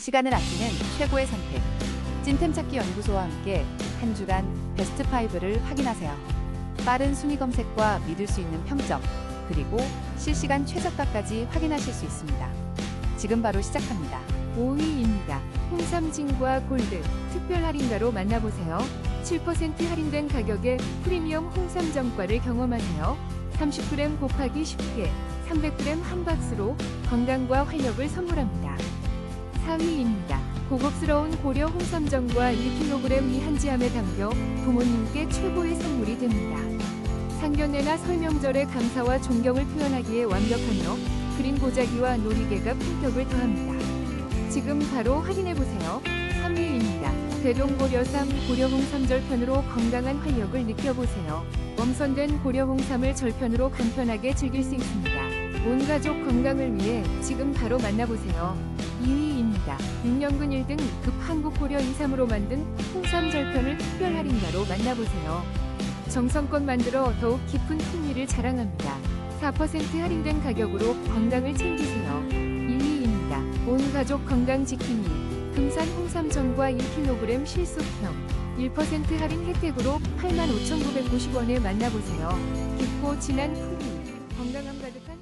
시간을 아끼는 최고의 선택. 찐템 찾기 연구소와 함께 한 주간 베스트 5를 확인하세요. 빠른 순위 검색과 믿을 수 있는 평점, 그리고 실시간 최저가까지 확인하실 수 있습니다. 지금 바로 시작합니다. 5위입니다. 홍삼진과 골드 특별 할인가로 만나보세요. 7% 할인된 가격에 프리미엄 홍삼 정과를 경험하세요. 30g 곱하기 10개, 300g 한 박스로 건강과 활력을 선물합니다. 4위입니다. 고급스러운 고려 홍삼정과 1kg 미한지함에 담겨 부모님께 최고의 선물이 됩니다. 상견례나 설명절의 감사와 존경을 표현하기에 완벽하며 그린 보자기와 놀이개가 품격을 더합니다. 지금 바로 확인해보세요. 3위입니다. 대동고려삼 고려홍삼 절편으로 건강한 활력을 느껴보세요. 엄선된 고려홍삼을 절편으로 간편하게 즐길 수 있습니다. 온 가족 건강을 위해 지금 바로 만나보세요. 2위 입니다. 6년근 1등 급 한국고려 23으로 만든 홍삼 절편을 특별 할인가로 만나보세요. 정성껏 만들어 더욱 깊은 풍미를 자랑합니다. 4% 할인된 가격으로 건강을 챙기세요. 1위입니다. 온 가족 건강 지킴이 금산 홍삼전과 1kg 실속형 1% 할인 혜택으로 85,990원에 만나보세요. 깊고 진한 풍미, 건강함 가득한